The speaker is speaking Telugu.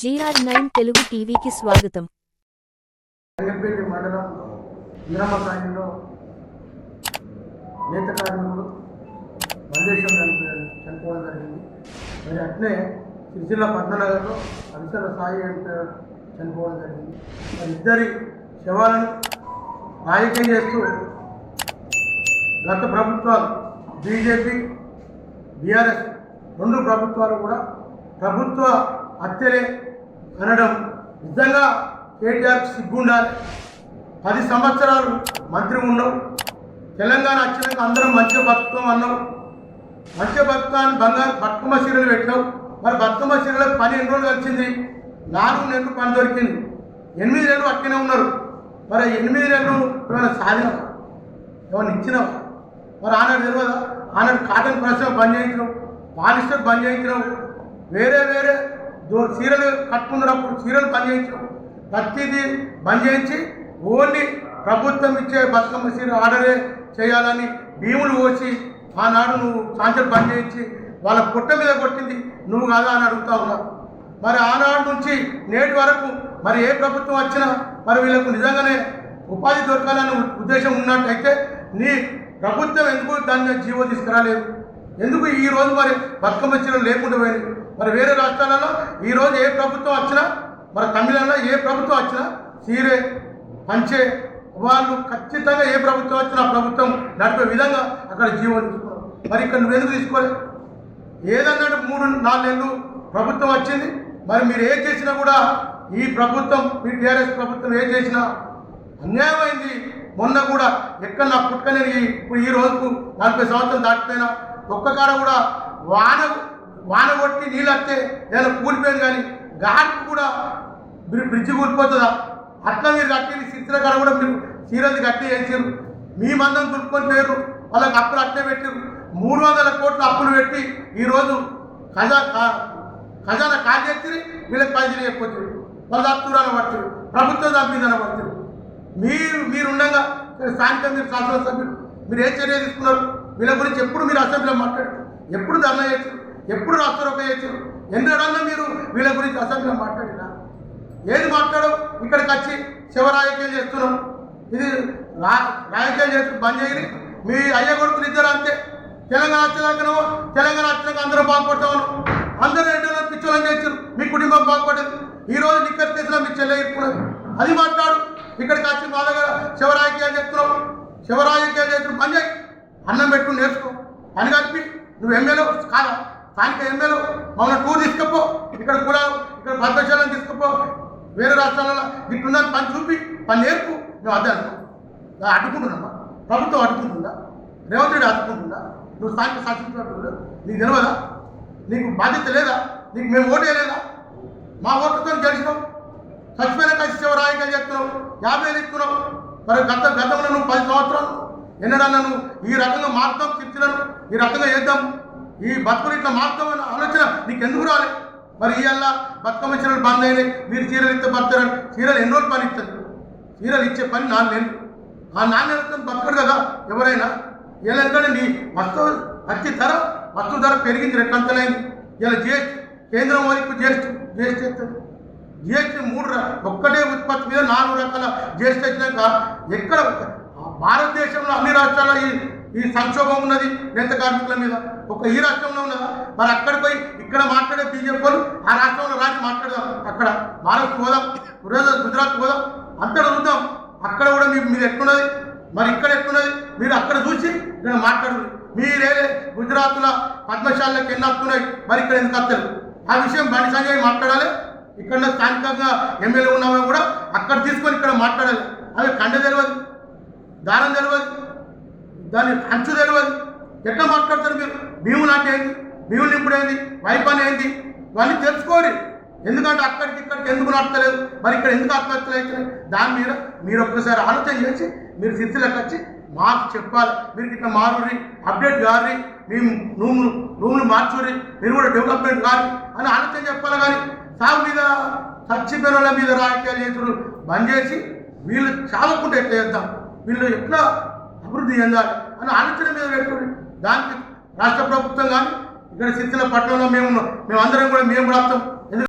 జీఆర్ నైన్ తెలుగు టీవీకి స్వాగతం. రంగంపేట మండలం ఇంద్రమ్మ నేత కార్మికుడు మల్లేశం చనిపోవడం జరిగింది. మరి అట్నే సిరిసిల్ల పద్మనగర్లో అరిసల సాయి అంటే చనిపోవడం జరిగింది. మరి ఇద్దరి శవాలను రాజకీయం చేస్తూ గత ప్రభుత్వాలు బీజేపీ బీఆర్ఎస్ రెండు ప్రభుత్వాలు కూడా ప్రభుత్వ హత్యలే అనడం నిజంగా కేటీఆర్ సిగ్గుండాలి పది సంవత్సరాలు మంత్రి ఉన్నావు తెలంగాణ వచ్చినాక అందరం మధ్య బతుకం అన్నావు మంచిగా బతుకాన్ని బంగారు బతుకమ్మ చీరలు పెట్టావు మరి బతుకమ్మ చీరలకు పని ఎన్ని రోజులు వచ్చింది నాలుగు నెలలు పని దొరికింది. ఎనిమిది నెలలు అక్కనే ఉన్నారు. మరి ఎనిమిది నెలలు ఏమైనా సాధినావా ఏమైనా ఇచ్చినావు మరి ఆనాడు తెలియదా ఆనాడు కాటన్ పరిశ్రమ బంద్ చేయించినావు పాలిస్టర్ బంద్ చేయించినావు వేరే వేరే చీరలు కట్టుకున్నప్పుడు చీరలు బంద్ చేయించడం. ప్రతిదీ బంద్ చేయించి ఓన్లీ ప్రభుత్వం ఇచ్చే బతుకమ్మ చీర ఆర్డరే చేయాలని భీములు పోసి ఆనాడు నువ్వు సాయంత్రం బంద్ చేయించి వాళ్ళ పుట్ట మీద కొట్టింది. నువ్వు కాదా అని అడుగుతా ఉన్నా. మరి ఆనాడు నుంచి నేటి వరకు మరి ఏ ప్రభుత్వం వచ్చినా మరి వీళ్ళకు నిజంగానే ఉపాధి దొరకాలనే ఉద్దేశం ఉన్నట్టయితే నీ ప్రభుత్వం ఎందుకు దాన్ని జీవో తీసుకురాలేదు? ఎందుకు ఈ రోజు మరి బతుకమ్మ చీరలు లేకుండా పోయింది? మరి వేరే రాష్ట్రాలలో ఈ రోజు ఏ ప్రభుత్వం వచ్చినా మరి తమిళనాడులో ఏ ప్రభుత్వం వచ్చినా చీరే పంచే వాళ్ళు ఖచ్చితంగా ఏ ప్రభుత్వం వచ్చినా ప్రభుత్వం నడిపే విధంగా అక్కడ జీవనం మరి ఇక్కడ నువ్వు ఎందుకు తీసుకోలేదు ఏదన్నాడు మూడు నాలుగు నెలలు ప్రభుత్వం వచ్చింది మరి మీరు ఏం చేసినా కూడా ఈ ప్రభుత్వం మీ టీఆర్ఎస్ ప్రభుత్వం ఏం చేసినా అన్యాయమైంది. మొన్న కూడా ఎక్కడ నా పుట్టుకనే ఇప్పుడు ఈ రోజుకు నలభై సంవత్సరం దాటిపోయినా ఒక్కకాడ కూడా వాన వాన కొట్టి నీళ్ళు వస్తే నేను కూలిపోయింది కానీ గాడికి కూడా బ్రి- బ్రిడ్జి కూలిపోతుందా? అట్లా మీరు కట్టేది చిత్ర కాడ కూడా మీరు సీరియల్ కట్టి వేసారు మీ మందం దులుపుకొని పోయారు వాళ్ళకి అప్పులు అట్టే పెట్టారు మూడు వందల కోట్లు అప్పులు పెట్టి ఈరోజు ఖజా కా- ఖజానా కాజేసి వీళ్ళకి పైసలు చెప్పొచ్చు వాళ్ళు దత్తూరాలు పడుతుంది ప్రభుత్వం తప్పిందని పడుతుంది మీరు మీరు ఉండగా స్థానిక మీరు శాసనసభ్యులు మీరు ఏ చర్య తీసుకున్నారు? వీళ్ళ గురించి ఎప్పుడు మీరు అసెంబ్లీలో మాట్లాడారు. ఎప్పుడు ధర్నా చేశారు ఎప్పుడు రాష్ట్రలోక చేశారు ఎన్నడన్నా మీరు వీళ్ళ గురించి అసెంబ్లీలో మాట్లాడినా ఏది మాట్లాడవు? ఇక్కడికి వచ్చి శివ రాజకీయాలు చేస్తున్నాం ఇది రా రాజకీయాలు చేసి బంద్ చేయని మీ అయ్య కొడుకులు ఇద్దరు అంతే. తెలంగాణ వచ్చినాకనో తెలంగాణ వచ్చినాక అందరూ బాగుపడతామను అందరూ ఏంటో పిచ్చోళ్ళని చేశారు మీ కుటుంబం బాగుపడేది. ఈరోజు నిక్కర్ చేసిన మీ చెల్లె అది మాట్లాడు. ఇక్కడికి వచ్చి మా దగ్గర శివ రాజకీయాలు చేస్తున్నావు. శివ పని చేయి. అన్నం పెట్టుకుని నేర్చుకో. పని కలిపి. నువ్వు ఎమ్మెల్యే కాదా? స్థానిక ఎమ్మెల్యే మమ్మల్ని టూర్ తీసుకుపో. ఇక్కడ కూడా ఇక్కడ భద్రశాలను తీసుకుపో. వేరే రాష్ట్రాలలో ఇట్టున్నది పని చూపి పని నేర్పు. నువ్వు అదే అనుకో. నా అడ్డుకుంటున్నామా ప్రభుత్వం అడ్డుకుంటుందా రేవంత్ రెడ్డి అడ్డుకుంటుందా నువ్వు స్థానిక శాసనసభ్యుడు. నీకు తెలియదా నీకు బాధ్యత లేదా? నీకు మేము ఓటు వేయలేదా? మా ఓటుతో గెలిచినావు చచ్చిపోయిన కలిసి చివరి చెప్తున్నావు యాభై వేలు మరి గత గతంలో నువ్వు పది సంవత్సరాలు ఎన్నడన్నా నువ్వు ఈ రకంగా మారుతాం చర్చలను ఈ రకంగా చేద్దాం ఈ బతుకులు ఇట్లా మారుతాం అన్న ఆలోచన నీకు ఎందుకు రాలే? మరి ఇవల్ల బతుకమ్మ చీరలు బంద్ అయినాయి మీరు చీరలు ఇస్తే బతారని చీరలు ఎన్ని రోజులు పని ఇస్తుంది చీరలు ఇచ్చే పని నాన్న లేదు ఆ నాన్న నెలలతో బతకడు కదా ఎవరైనా? ఇలా ఎందుకంటే నీ వస్తువు అతి ధర వస్తువు ధర పెరిగింది రెట్టంతలైంది ఇలా జిఎస్టీ కేంద్రం వరకు జిఎస్టీ జిఎస్టీ జిఎస్టీ మూడు ఒక్కటే ఉత్పత్తి మీద నాలుగు రకాల జిఎస్టీ వచ్చినాక ఎక్కడ భారతదేశంలో అన్ని రాష్ట్రాల్లో ఈ ఈ సంక్షోభం ఉన్నది నేత కార్మికుల మీద? ఒక ఈ రాష్ట్రంలో ఉన్నదా? మరి అక్కడ పోయి ఇక్కడ మాట్లాడే బీజేపీ వాళ్ళు ఆ రాష్ట్రంలో రాజు మాట్లాడదాం. అక్కడ మహారాష్ట్ర పోదాం గుజరాత్ గుజరాత్ పోదాం అంతటా చూద్దాం. అక్కడ కూడా మీ మీరు ఎట్లున్నది? మరి ఇక్కడ ఎట్లున్నది? మీరు అక్కడ చూసి ఇక్కడ మాట్లాడరు మీరే గుజరాత్లో పద్మశాలకు ఎన్ని వస్తున్నాయి మరి ఇక్కడ ఎందుకు వస్తారు ఆ విషయం బండి సంజయ్ మాట్లాడాలి. ఇక్కడ స్థానికంగా ఎమ్మెల్యే ఉన్నామో కూడా అక్కడ తీసుకొని ఇక్కడ మాట్లాడాలి. అవి కండ తెలియదు దారం తెలియదు దాని అంచు తెలియదు ఎట్లా మాట్లాడతారు మీరు? భీములు అంటే ఏంది భీములు ఇప్పుడు వైపాన్ ఏంది? ఇవన్నీ తెలుసుకోండి ఎందుకంటే అక్కడికి ఇక్కడికి ఎందుకు నడతలేదు? మరి ఇక్కడ ఎందుకు ఆత్మహత్యలు అవుతున్నాయి? దాని మీద మీరు ఒక్కసారి ఆలోచన చేసి మీరు సిరిసిలకు వచ్చి మాకు చెప్పాలి. మీరు ఇట్లా మారుడి అప్డేట్ కారి మేము రూములు రూమ్ను మార్చుర్రి మీరు కూడా డెవలప్మెంట్ కాదు అని ఆలోచన చెప్పాలి కానీ సాగు మీద చచ్చిపోయిన పిల్లల మీద రాజకీయాలు చేతులు బంద్ చేసి వీళ్ళు చాలకుండా ఎట్లా చేద్దాం? వీళ్ళు ఎట్లా అభివృద్ధి చెందాలి అని ఆలోచన మీద పెట్టుకుని దానికి రాష్ట్ర ప్రభుత్వం కానీ ఇక్కడ శిథిల పట్టణంలో మేము మేమందరం మేము అందరం కూడా మేము రాస్తాం ఎందుకంటే